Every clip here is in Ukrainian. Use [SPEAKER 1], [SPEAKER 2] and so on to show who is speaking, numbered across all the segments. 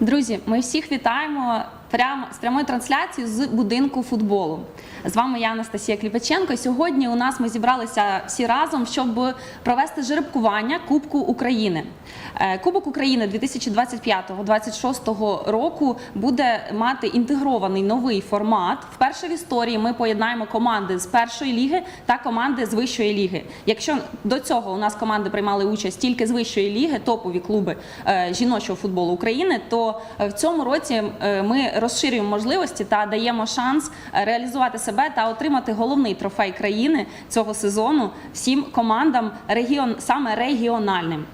[SPEAKER 1] Друзі, ми всіх вітаємо прямо з прямої трансляції з будинку футболу. З вами я Анастасія Кліпаченко. Сьогодні у нас ми зібралися всі разом, щоб провести жеребкування Кубку України. Е, Кубок України 2025-2026 року буде мати інтегрований новий формат. Вперше в історії ми поєднаємо команди з першої ліги та команди з вищої ліги. Якщо до цього у нас команди приймали участь тільки з вищої ліги, топові клуби е, жіночого футболу України, то е, в цьому році ми розширюємо можливості та даємо шанс е, реалізувати себе та отримати головний трофей країни цього сезону всім командам регіон саме регіональним.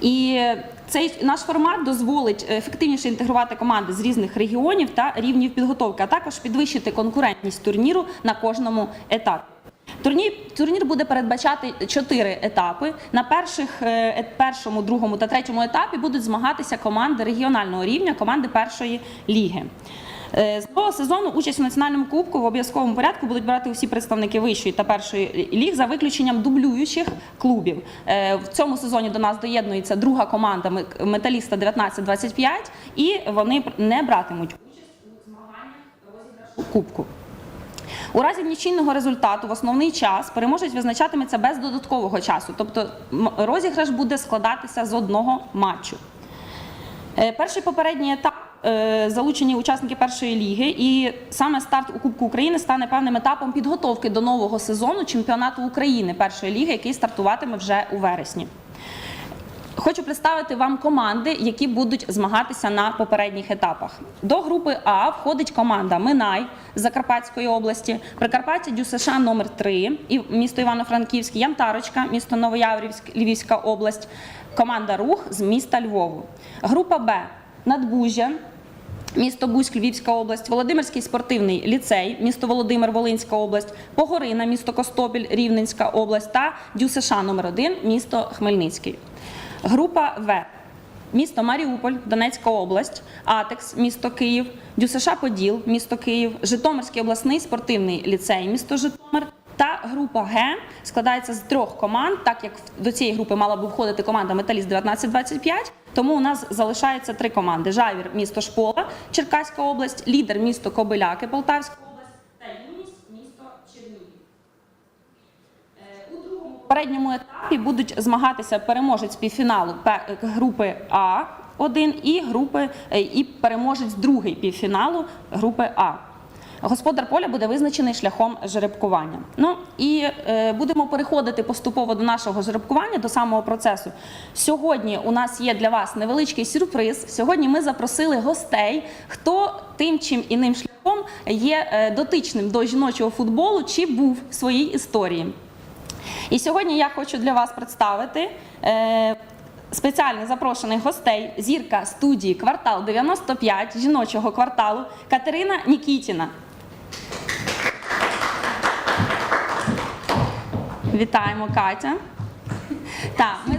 [SPEAKER 1] І цей наш формат дозволить ефективніше інтегрувати команди з різних регіонів та рівнів підготовки, а також підвищити конкурентність турніру на кожному етапі. Турнір, турнір буде передбачати чотири етапи. На перших, е, першому, другому та третьому етапі будуть змагатися команди регіонального рівня, команди першої ліги. Е, З нового сезону участь у національному кубку в обов'язковому порядку будуть брати усі представники вищої та першої ліг за виключенням дублюючих клубів. Е, В цьому сезоні до нас доєднується друга команда «Мет- металіста 1925 і вони не братимуть участь у змаганнях розіграшу кубку. У разі нічийного результату в основний час переможець визначатиметься без додаткового часу, тобто розіграш буде складатися з одного матчу. Е, Перший попередній етап е, залучені учасники першої ліги, і саме старт у Кубку України стане певним етапом підготовки до нового сезону чемпіонату України першої ліги, який стартуватиме вже у вересні. Хочу представити вам команди, які будуть змагатися на попередніх етапах. До групи А входить команда Минай з Закарпатської області, Прикарпаття ДЮСШ номер 3 і місто Івано-Франківськ, Янтарочка, місто Новояврівськ, Львівська область, команда Рух з міста Львову. Група Б Надбужжя, Місто Бузьк, Львівська область, Володимирський спортивний ліцей, місто Володимир, Волинська область, Погорина, місто Костопіль, Рівненська область та ДЮСШ номер 1 місто Хмельницький. Група В. Місто Маріуполь, Донецька область, Атекс, місто Київ, ДЮСШ Поділ, місто Київ, Житомирський обласний спортивний ліцей, місто Житомир. Та група Г складається з трьох команд, так як до цієї групи мала б входити команда Металіст 1925, тому у нас залишається три команди: Жавір, місто Шпола, Черкаська область, лідер місто Кобиляки, Полтавська область та юність місто Чернігів. Е, У другому попередньому етапі будуть змагатися переможець півфіналу групи А 1 і групи е, і переможець другий півфіналу групи А. Господар поля буде визначений шляхом жеребкування. Ну і е, будемо переходити поступово до нашого жеребкування, до самого процесу. Сьогодні у нас є для вас невеличкий сюрприз. Сьогодні ми запросили гостей, хто тим чим іним шляхом є е, дотичним до жіночого футболу чи був в своїй історії. І сьогодні я хочу для вас представити е, спеціально запрошених гостей зірка студії квартал 95 жіночого кварталу Катерина Нікітіна. Вітаємо Катя. Так, ми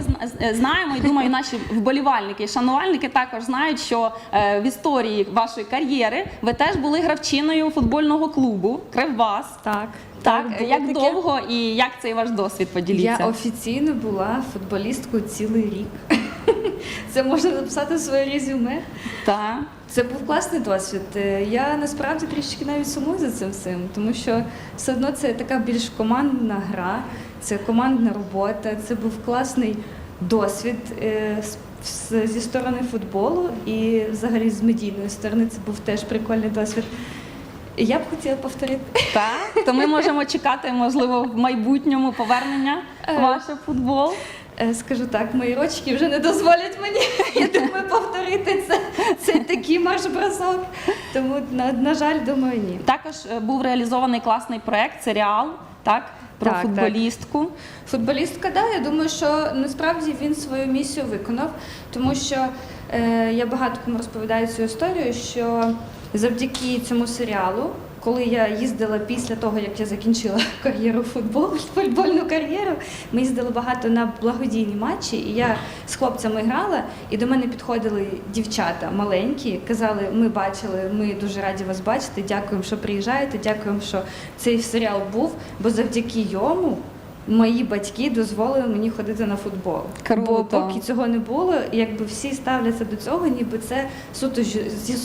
[SPEAKER 1] знаємо і думаю, наші вболівальники і шанувальники також знають, що е, в історії вашої кар'єри ви теж були гравчиною футбольного клубу Кривбас.
[SPEAKER 2] Так,
[SPEAKER 1] Так,
[SPEAKER 2] було
[SPEAKER 1] як
[SPEAKER 2] таке.
[SPEAKER 1] довго і як цей ваш досвід поділіться?
[SPEAKER 2] Я офіційно була футболісткою цілий рік. Це можна написати в своє резюме.
[SPEAKER 1] Так.
[SPEAKER 2] Це був класний досвід. Е, Я насправді трішки навіть сумую за цим всім, тому що все одно це така більш командна гра, це командна робота, це був класний досвід е, зі сторони футболу і взагалі з медійної сторони це був теж прикольний досвід. Я б хотіла повторити.
[SPEAKER 1] Так, то ми можемо чекати, можливо, в майбутньому повернення
[SPEAKER 2] Е.
[SPEAKER 1] ваше футбол.
[SPEAKER 2] Е, Скажу так, мої рочки вже не дозволять мені, я думаю, повторити це, цей такий марш-бросок. Тому, на, на жаль, думаю, ні.
[SPEAKER 1] Також був реалізований класний проект, серіал, так, про
[SPEAKER 2] Так, так.
[SPEAKER 1] футболістку.
[SPEAKER 2] Футболістка, да, я думаю, що насправді він свою місію виконав, тому що е, я багато кому розповідаю цю історію, що завдяки цьому серіалу, коли я їздила після того, як я закінчила кар'єру футболу, футбольну кар'єру, ми їздили багато на благодійні матчі, і я з хлопцями грала, і до мене підходили дівчата маленькі, казали, ми бачили, ми дуже раді вас бачити, дякуємо, що приїжджаєте, дякуємо, що цей серіал був, бо завдяки йому мої батьки дозволили мені ходити на футбол.
[SPEAKER 1] Круто.
[SPEAKER 2] Бо поки цього не було, якби всі ставляться до цього, ніби це суто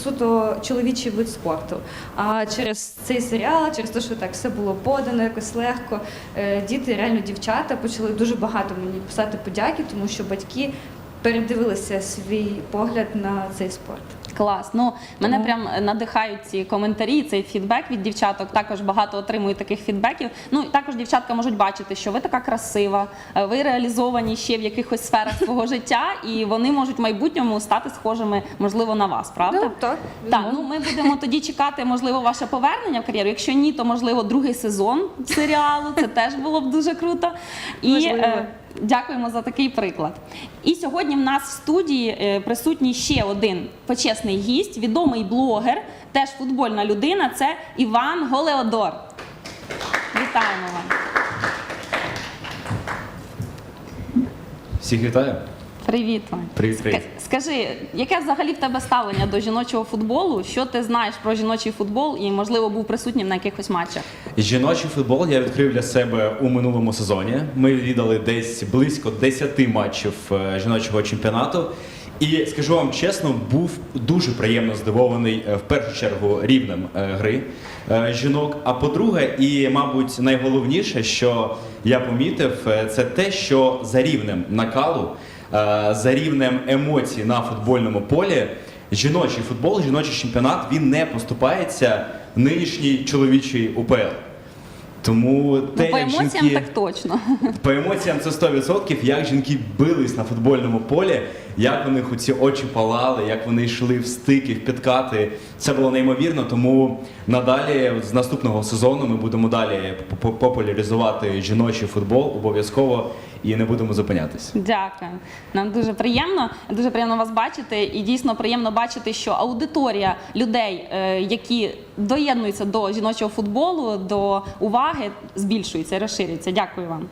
[SPEAKER 2] суто чоловічий вид спорту. А через цей серіал, через те, що так все було подано якось легко, е, діти, реально дівчата, почали дуже багато мені писати подяки, тому що батьки передивилися свій погляд на цей спорт.
[SPEAKER 1] Клас. Ну мене прям надихають ці коментарі, цей фідбек від дівчаток. Також багато отримую таких фідбеків. Ну і також дівчатка можуть бачити, що ви така красива, е, ви реалізовані ще в якихось сферах свого життя, і вони можуть в майбутньому стати схожими, можливо, на вас, правда?
[SPEAKER 2] Ну, так.
[SPEAKER 1] Так, ну ми будемо тоді чекати, можливо, ваше повернення в кар'єру. Якщо ні, то можливо другий сезон серіалу. Це теж було б дуже круто. І
[SPEAKER 2] Можливо.
[SPEAKER 1] Дякуємо за такий приклад. І сьогодні в нас в студії е, присутній ще один почесний гість, відомий блогер, теж футбольна людина. Це Іван Голеодор. Вітаємо вам.
[SPEAKER 3] Всіх вітаю.
[SPEAKER 1] Привіт, Вань.
[SPEAKER 3] Привіт, привіт.
[SPEAKER 1] Скажи, яке взагалі в тебе ставлення до жіночого футболу? Що ти знаєш про жіночий футбол і, можливо, був присутнім на якихось матчах?
[SPEAKER 3] Жіночий футбол я відкрив для себе у минулому сезоні. Ми відвідали десь близько 10 матчів е, жіночого чемпіонату. І скажу вам чесно, був дуже приємно здивований е, в першу чергу рівнем е, гри жінок. А по-друге, і мабуть найголовніше, що я помітив, це те, що за рівнем накалу, за рівнем емоцій на футбольному полі. Жіночий футбол, жіночий чемпіонат він не поступається нинішній чоловічий УПЛ. Тому те,
[SPEAKER 1] ну, по
[SPEAKER 3] як
[SPEAKER 1] емоціям
[SPEAKER 3] жінки,
[SPEAKER 1] так точно.
[SPEAKER 3] по емоціям це 100%, як жінки бились на футбольному полі, як у них оці очі палали, як вони йшли в стики, в підкати. Це було неймовірно. Тому надалі, з наступного сезону, ми будемо далі поп- популяризувати жіночий футбол обов'язково і не будемо зупинятися.
[SPEAKER 1] Дякую. Нам дуже приємно, дуже приємно вас бачити. І дійсно приємно бачити, що аудиторія людей, е, які доєднуються до жіночого футболу, до уваги, збільшується розширюється. Дякую вам.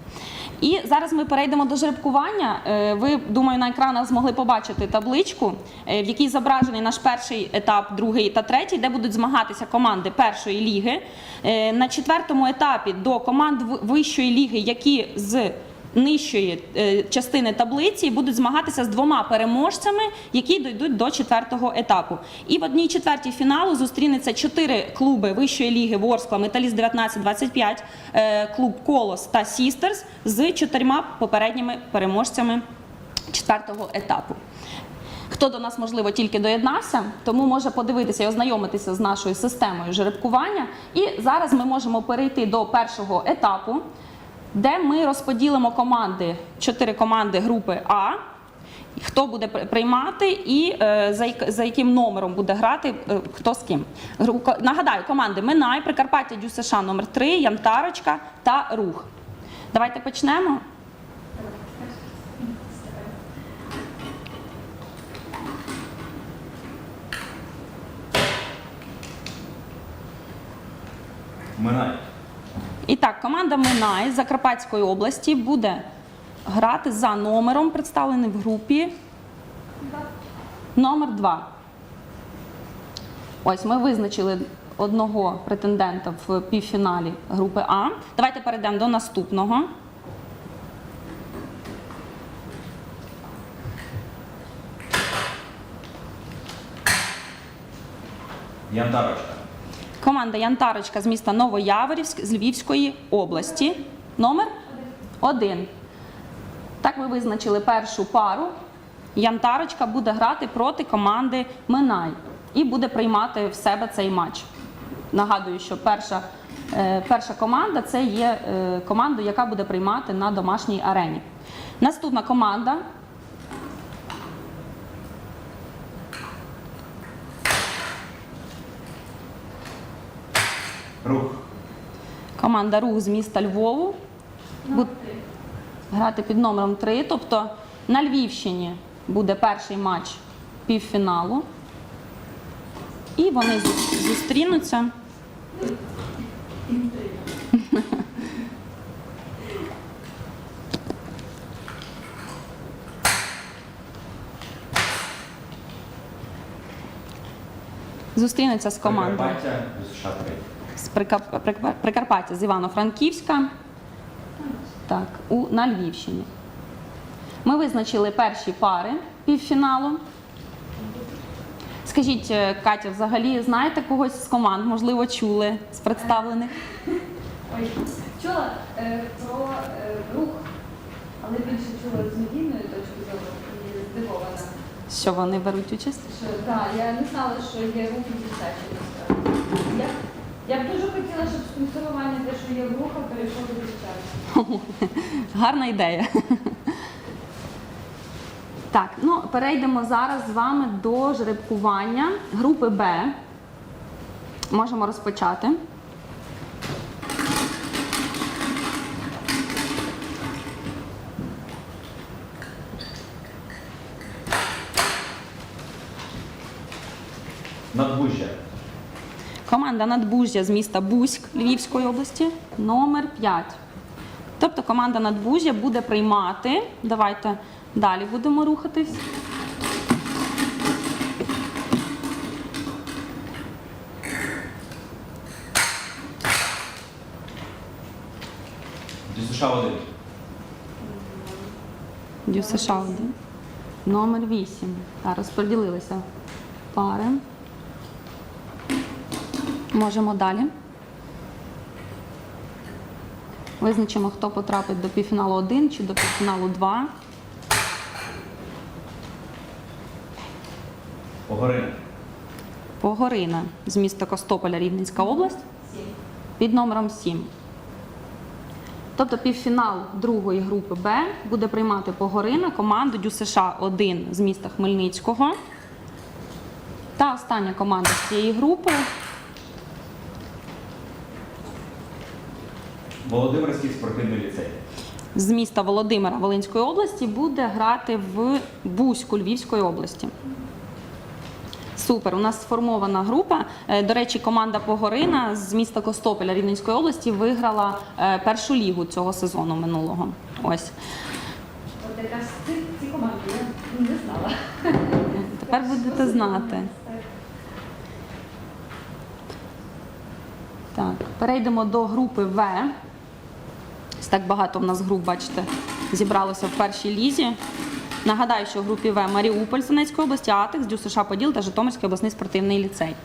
[SPEAKER 1] І зараз ми перейдемо до жеребкування. Е, Ви, думаю, на екранах змогли побачити табличку, е, в якій зображений наш перший етап, другий та третій, де будуть змагатися команди першої ліги. На четвертому етапі до команд вищої ліги, які з нижчої е, частини таблиці будуть змагатися з двома переможцями, які дійдуть до четвертого етапу. І в одній четвертій фіналу зустрінеться чотири клуби вищої ліги Ворскла, Металіст 19-25, е, клуб Колос та Сістерс з чотирма попередніми переможцями четвертого етапу. Хто до нас, можливо, тільки доєднався, тому може подивитися і ознайомитися з нашою системою жеребкування. І зараз ми можемо перейти до першого етапу, де ми розподілимо команди, чотири команди групи А. Хто буде приймати і е, за, яким номером буде грати е, хто з ким. Нагадаю, команди Минай, Прикарпаття ДЮСШ номер 3 Янтарочка та Рух. Давайте почнемо.
[SPEAKER 3] Минай.
[SPEAKER 1] Так, команда Минай з Закарпатської області буде грати за номером, представленим в групі номер 2. Ось ми визначили одного претендента в півфіналі групи А. Давайте перейдемо до наступного.
[SPEAKER 3] Янтарочка.
[SPEAKER 1] Команда Янтарочка з міста Новояворівськ з Львівської області. Номер один. Так ви визначили першу пару. Янтарочка буде грати проти команди Минай і буде приймати в себе цей матч. Нагадую, що перша, е, перша команда це є е, команда, яка буде приймати на домашній арені. Наступна команда
[SPEAKER 3] Рух.
[SPEAKER 1] Команда Рух з міста Львову буде грати під номером 3. Тобто на Львівщині буде перший матч півфіналу. І вони зустрінуться. Зустрінуться з командою
[SPEAKER 3] Прикарпаття, США 3.
[SPEAKER 1] З Прикарпаття з Івано-Франківська. Так, у, на Львівщині. Ми визначили перші пари півфіналу. Скажіть, е, Катя, взагалі знаєте когось з команд, можливо, чули з представлених?
[SPEAKER 2] Ой, чула е, про е, рух, але більше чула з медійної точки зору і здивована.
[SPEAKER 1] Що вони беруть участь?
[SPEAKER 2] Що да, я не знала, що є рух і. Я, я б дуже хотіла, щоб спонсорування те, що є в руха, перейшло до дитячого.
[SPEAKER 1] Гарна ідея. Так, ну перейдемо зараз з вами до жеребкування групи Б. Можемо розпочати.
[SPEAKER 3] Надбужжя.
[SPEAKER 1] Команда Надбужжя з міста Бузьк Львівської області, номер 5. Тобто команда Надбужжя буде приймати. Давайте далі будемо рухатись.
[SPEAKER 3] Дю США 1.
[SPEAKER 1] Дю США 1. Номер 8. Так, розподілилися пари. Можемо далі. Визначимо, хто потрапить до півфіналу 1 чи до півфіналу 2.
[SPEAKER 3] Погорина.
[SPEAKER 1] Погорина з міста Костополя, Рівненська область. Під номером 7. Тобто півфінал другої групи Б буде приймати Погорина команду Дю США 1 з міста Хмельницького. Та остання команда з цієї групи
[SPEAKER 3] Володимирський спортивний ліцей.
[SPEAKER 1] з міста Володимира Волинської області буде грати в Бузьку Львівської області. Супер, у нас сформована група. Е, До речі, команда Погорина з міста Костополя Рівненської області виграла е, першу лігу цього сезону минулого. Ось
[SPEAKER 2] От якраз ці команди я не знала.
[SPEAKER 1] тепер будете знати. Так, перейдемо до групи В. Так багато в нас груп, бачите, зібралося в першій лізі. Нагадаю, що в групі В Маріуполь з Донецької області, Атекс, Дю США Поділ та Житомирський обласний спортивний ліцей.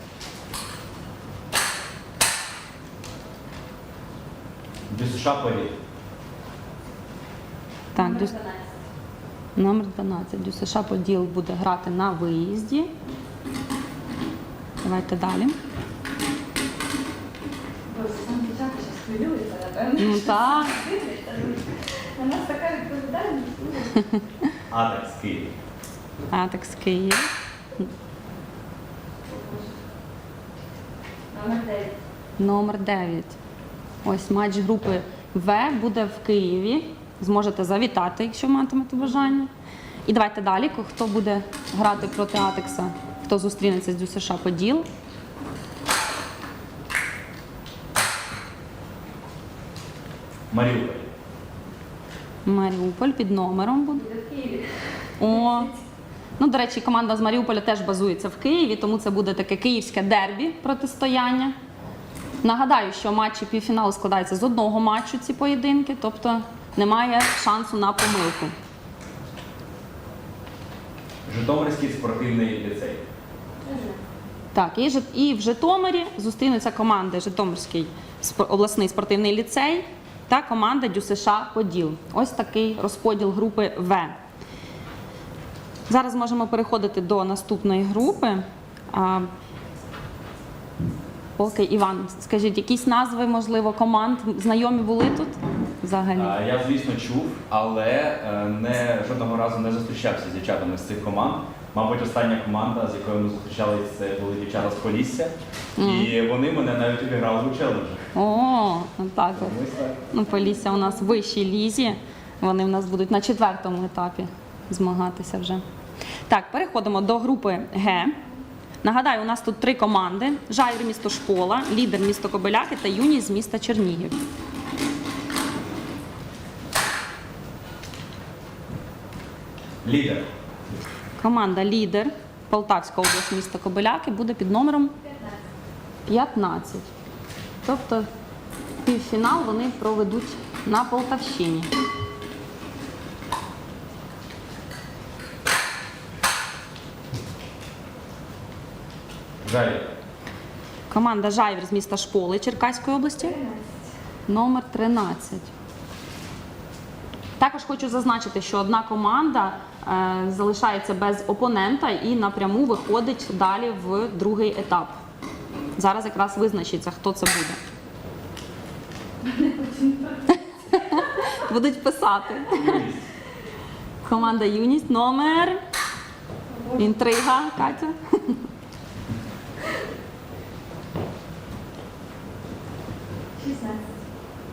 [SPEAKER 3] Дю США Політ.
[SPEAKER 1] Так, Дю... номер 12. Дю США Поділ буде грати на виїзді. Давайте далі.
[SPEAKER 2] Боже, сам дівчата зараз хвилюються, напевно.
[SPEAKER 1] Ну так.
[SPEAKER 2] У нас така відповідальність.
[SPEAKER 3] Атекс Київ.
[SPEAKER 1] Атекс Київ.
[SPEAKER 2] Номер 9.
[SPEAKER 1] Номер 9. Ось матч групи В буде в Києві. Зможете завітати, якщо матимете бажання. І давайте далі. Хто буде грати проти Атекса, хто зустрінеться з Дю США Поділ.
[SPEAKER 3] Маріуполь.
[SPEAKER 1] Маріуполь під номером буде. О. Ну, до речі, команда з Маріуполя теж базується в Києві, тому це буде таке київське дербі протистояння. Нагадаю, що матчі півфіналу складаються з одного матчу ці поєдинки, тобто немає шансу на помилку.
[SPEAKER 3] Житомирський спортивний ліцей.
[SPEAKER 1] Так, і, в Житомирі зустрінуться команди Житомирський обласний спортивний ліцей та команда Дю США Поділ. Ось такий розподіл групи В. Зараз можемо переходити до наступної групи. Поки Іван, скажіть, якісь назви, можливо, команд знайомі були тут взагалі?
[SPEAKER 3] Я, звісно, чув, але е, не, жодного разу не зустрічався з дівчатами з цих команд. Мабуть, остання команда, з якою ми зустрічалися, це були дівчата з Полісся. І вони мене навіть обіграли у челенджі.
[SPEAKER 1] О, ну так. от.
[SPEAKER 3] Тому ось так.
[SPEAKER 1] Ну, Полісся у нас в вищій лізі. Вони в нас будуть на четвертому етапі змагатися вже. Так, переходимо до групи Г. Нагадаю, у нас тут три команди: Жайвір місто Школа, лідер місто Кобиляки та Юність з міста Чернігів.
[SPEAKER 3] Лідер.
[SPEAKER 1] Команда лідер Полтавська область міста Кобиляки буде під номером 15. Тобто півфінал вони проведуть на Полтавщині.
[SPEAKER 3] Жаль.
[SPEAKER 1] Команда Жайвір з міста Шполи Черкаської області. Номер 13. Також хочу зазначити, що одна команда залишається без опонента і напряму виходить далі в другий етап. Зараз якраз визначиться, хто це буде. Будуть писати. Команда Юність номер. Інтрига, Катя.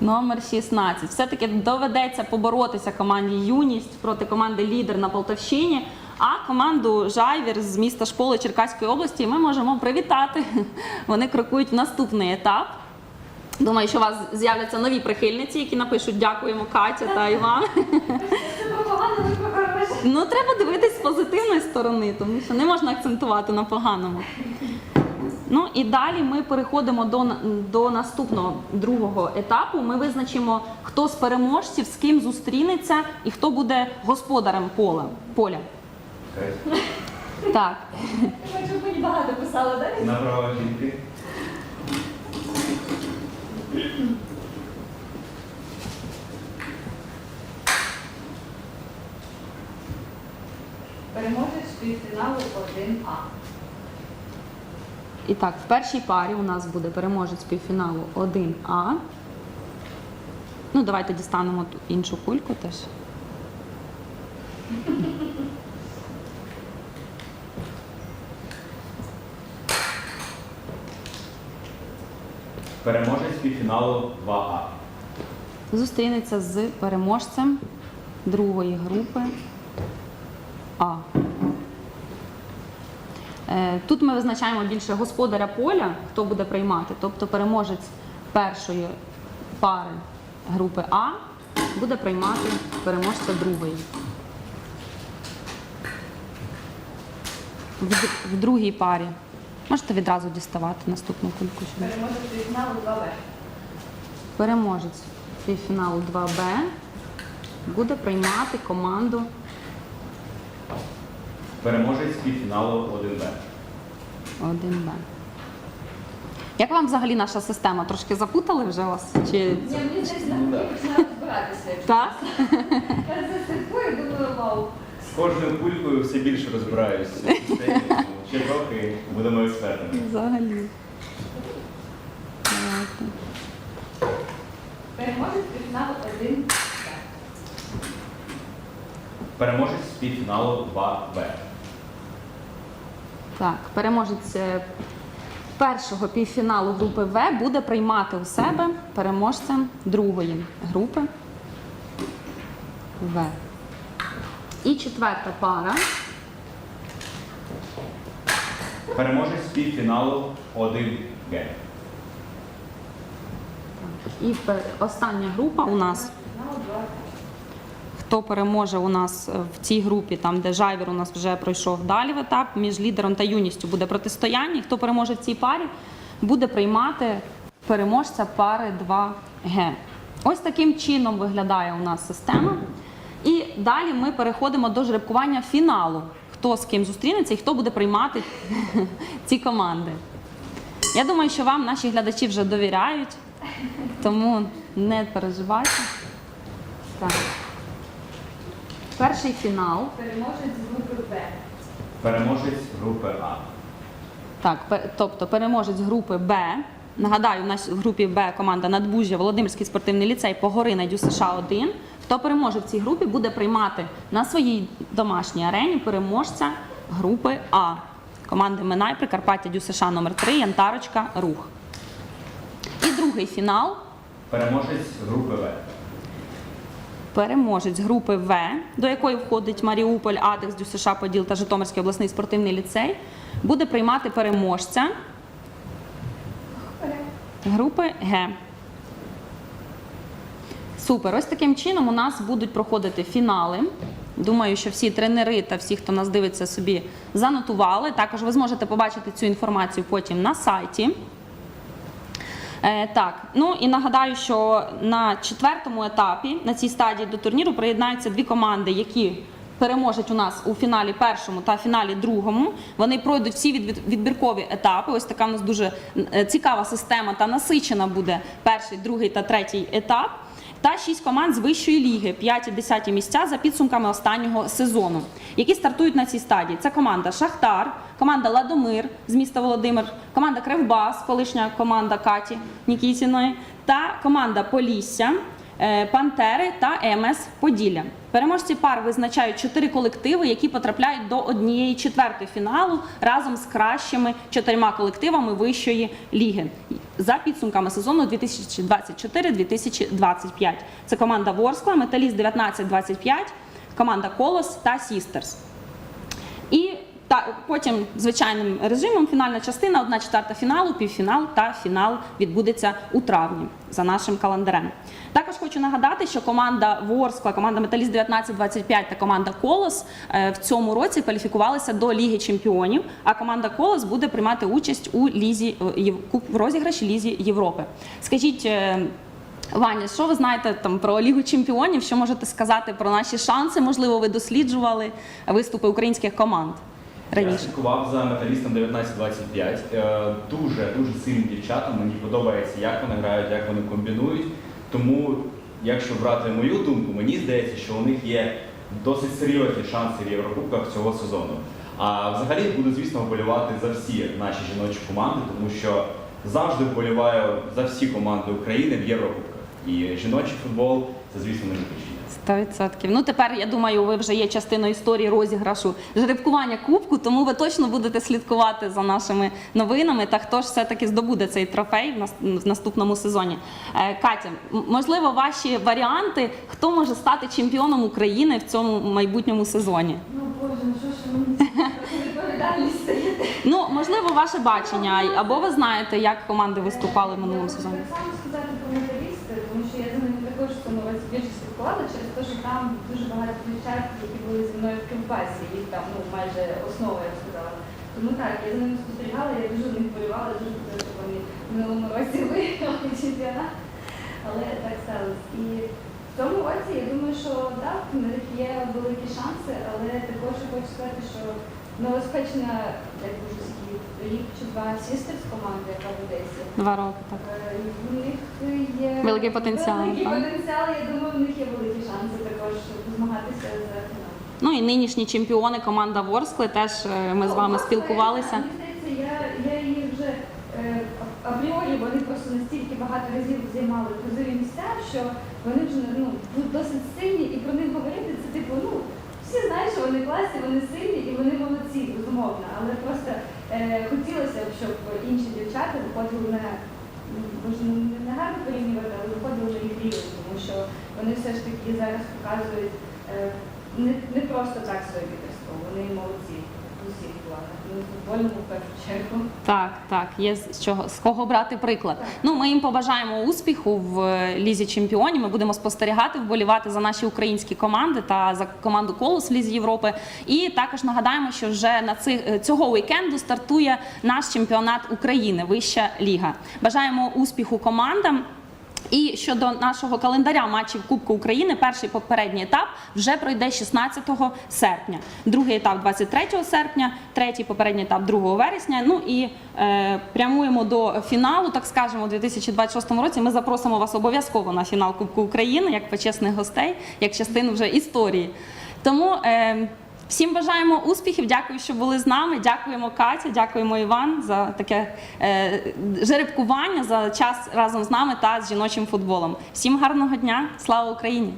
[SPEAKER 1] Номер 16. Все-таки доведеться поборотися команді Юність проти команди Лідер на Полтавщині. А команду Жайвір з міста Шполи Черкаської області ми можемо привітати. Вони крокують в наступний етап. Думаю, що у вас з'являться нові прихильниці, які напишуть дякуємо Катя та Іван. Ну, треба дивитись з позитивної сторони, тому що не можна акцентувати на поганому. Ну і далі ми переходимо до, до наступного другого етапу. Ми визначимо, хто з переможців з ким зустрінеться і хто буде господарем поля. поля. Так.
[SPEAKER 2] Щоб мені багато писали, так?
[SPEAKER 3] На право жінки.
[SPEAKER 2] Переможець півфіналу 1А.
[SPEAKER 1] І так, в першій парі у нас буде переможець півфіналу 1А. Ну, давайте дістанемо ту іншу кульку теж.
[SPEAKER 3] Переможець півфіналу 2А.
[SPEAKER 1] Зустрінеться з переможцем другої групи А. Е, Тут ми визначаємо більше господаря поля, хто буде приймати, тобто переможець першої пари групи А буде приймати переможця другої. В, в другій парі. Можете відразу діставати наступну кульку.
[SPEAKER 2] Переможець півфіналу 2Б.
[SPEAKER 1] Переможець півфіналу 2Б буде приймати команду
[SPEAKER 3] Переможець півфіналу 1Б.
[SPEAKER 1] 1Б. Як вам взагалі наша система? Трошки запутали вже вас? Чи...
[SPEAKER 2] Мені
[SPEAKER 3] Ну,
[SPEAKER 2] я починаю розбиратися.
[SPEAKER 1] Так?
[SPEAKER 2] Я засипую, думаю, вау.
[SPEAKER 3] З кожною кулькою все більше розбираюся ще трохи будемо експертами.
[SPEAKER 1] Взагалі.
[SPEAKER 2] Переможець півфіналу 1Б.
[SPEAKER 3] Переможець півфіналу 2Б.
[SPEAKER 1] Так, переможець е, першого півфіналу групи В буде приймати у себе переможцем другої групи В. І четверта пара.
[SPEAKER 3] Переможець півфіналу 1Г.
[SPEAKER 1] І остання група у нас.
[SPEAKER 2] Півфіналу 2Б.
[SPEAKER 1] Хто переможе у нас е, в цій групі, там де Жайвір у нас вже пройшов далі в етап, між лідером та юністю буде протистояння. І Хто переможе в цій парі, буде приймати переможця пари 2Г. Ось таким чином виглядає у нас система. І далі ми переходимо до жеребкування фіналу. Хто з ким зустрінеться і хто буде приймати ці команди. Я думаю, що вам наші глядачі вже довіряють, тому не переживайте. Так. Перший фінал.
[SPEAKER 2] Переможець групи Б.
[SPEAKER 3] Переможець групи А.
[SPEAKER 1] Так, тобто переможець групи Б. Нагадаю, у нас в групі Б команда Надбужжя, Володимирський спортивний ліцей, Погори Надю США 1. Хто переможе в цій групі, буде приймати на своїй домашній арені переможця групи А. Команди Минай, Прикарпаття Дю США номер 3 Янтарочка, Рух. І другий фінал.
[SPEAKER 3] Переможець групи В.
[SPEAKER 1] Переможець групи В, до якої входить Маріуполь, Адекс, Дюсеша, Поділ та Житомирський обласний спортивний ліцей, буде приймати переможця групи Г. Супер. Ось таким чином у нас будуть проходити фінали. Думаю, що всі тренери та всі, хто нас дивиться, собі занотували. Також ви зможете побачити цю інформацію потім на сайті. Е, так, ну і нагадаю, що на четвертому етапі на цій стадії до турніру приєднаються дві команди, які переможуть у нас у фіналі першому та фіналі другому. Вони пройдуть всі відбіркові етапи. Ось така у нас дуже е, цікава система та насичена буде перший, другий та третій етап. Та шість команд з вищої ліги, 5 і 10 місця за підсумками останнього сезону, які стартують на цій стадії. Це команда Шахтар, команда Ладомир з міста Володимир, команда Кривбас, колишня команда Каті Нікітіної, та команда Полісся, е, Пантери та ЕМС Поділля. Переможці пар визначають чотири колективи, які потрапляють до однієї четвертої фіналу разом з кращими чотирма колективами вищої ліги за підсумками сезону 2024-2025. Це команда Ворскла, Металіст 19-25, команда Колос та Сістерс. Та потім звичайним режимом фінальна частина, одна четверта фіналу, півфінал та фінал відбудеться у травні за нашим календарем. Також хочу нагадати, що команда Ворскла, команда Металіст 1925 та команда Колос е, в цьому році кваліфікувалися до Ліги Чемпіонів. А команда Колос буде приймати участь у лізі е, в розіграші Лізі Європи. Скажіть. е, Ваня, що ви знаєте там про Лігу Чемпіонів? Що можете сказати про наші шанси? Можливо, ви досліджували виступи українських команд
[SPEAKER 3] Я
[SPEAKER 1] раніше?
[SPEAKER 3] слідкував за металістом 1925. Е, Дуже дуже сильні дівчата. Мені подобається, як вони грають, як вони комбінують. Тому, якщо брати мою думку, мені здається, що у них є досить серйозні шанси в Єврокубках цього сезону. А взагалі буду, звісно, вболівати за всі наші жіночі команди, тому що завжди вболіваю за всі команди України в Єврокубках. І жіночий футбол це, звісно, не виключення.
[SPEAKER 1] Сто відсотків. Ну тепер я думаю, ви вже є частиною історії розіграшу жеребкування кубку, тому ви точно будете слідкувати за нашими новинами. Та хто ж все таки здобуде цей трофей в наступному сезоні? Е, Катя, можливо, ваші варіанти, хто може стати чемпіоном України в цьому майбутньому сезоні?
[SPEAKER 2] Ну боже, ну що ж ви стаєте?
[SPEAKER 1] Ну можливо, ваше бачення, або ви знаєте, як команди виступали в минулому сезоні.
[SPEAKER 2] сказати про металісти, тому що я за ними також році більше слідкувала через те, що там дуже багато дівчат, які були зі мною в Кривбасі, їх там ну майже основа, я б сказала. Тому так, я за ними спостерігала, я дуже в них болювала, дуже хотіла, щоб вони в минулому році виграли чемпіонат. Але так сталося. І в цьому році я думаю, що так, в них є великі шанси, але також хочу сказати, що новоспечна, як дуже такий рік чи два сістерс команди, яка в Одесі.
[SPEAKER 1] Два роки так.
[SPEAKER 2] Е, У них є
[SPEAKER 1] Великий потенціал,
[SPEAKER 2] Великий
[SPEAKER 1] так?
[SPEAKER 2] потенціал. Я думаю, в них є великі шанси також змагатися за фінал.
[SPEAKER 1] Ну і нинішні чемпіони команда Ворскли теж е, ми з вами
[SPEAKER 2] Ну,
[SPEAKER 1] спілкувалися.
[SPEAKER 2] Мені здається, я, я її вже е, апріорі вони просто настільки багато разів займали призові місця, що вони вже ну, ну, досить сильні, і про них говорити це типу, ну. Всі знають, що вони класні, вони сильні і вони молодці, безумовно. Але просто хотілося б, щоб інші дівчата виходили на ну, не- гарно порівнювати, але виходили на їх рівень, тому що вони все ж таки зараз показують е, не, не просто так своє лідерство, вони молодці в усіх планах. В футбольному в першу чергу.
[SPEAKER 1] Так, так, є з чого з кого брати приклад.
[SPEAKER 2] Так.
[SPEAKER 1] Ну ми їм побажаємо успіху в е, лізі чемпіонів. Ми будемо спостерігати, вболівати за наші українські команди та за команду Колос в лізі Європи. І також нагадаємо, що вже на цих е, цього уікенду стартує наш чемпіонат України, вища ліга. Бажаємо успіху командам. І щодо нашого календаря матчів Кубку України, перший попередній етап вже пройде 16 серпня, другий етап 23 серпня, третій попередній етап 2 вересня. Ну і е, прямуємо до фіналу, так скажемо, у 2026 році. Ми запросимо вас обов'язково на фінал Кубку України як почесних гостей, як частину вже історії. Тому е, Всім бажаємо успіхів. Дякую, що були з нами. Дякуємо Катя, дякуємо Іван за таке е, жеребкування за час разом з нами та з жіночим футболом. Всім гарного дня! Слава Україні!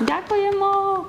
[SPEAKER 3] Дякуємо.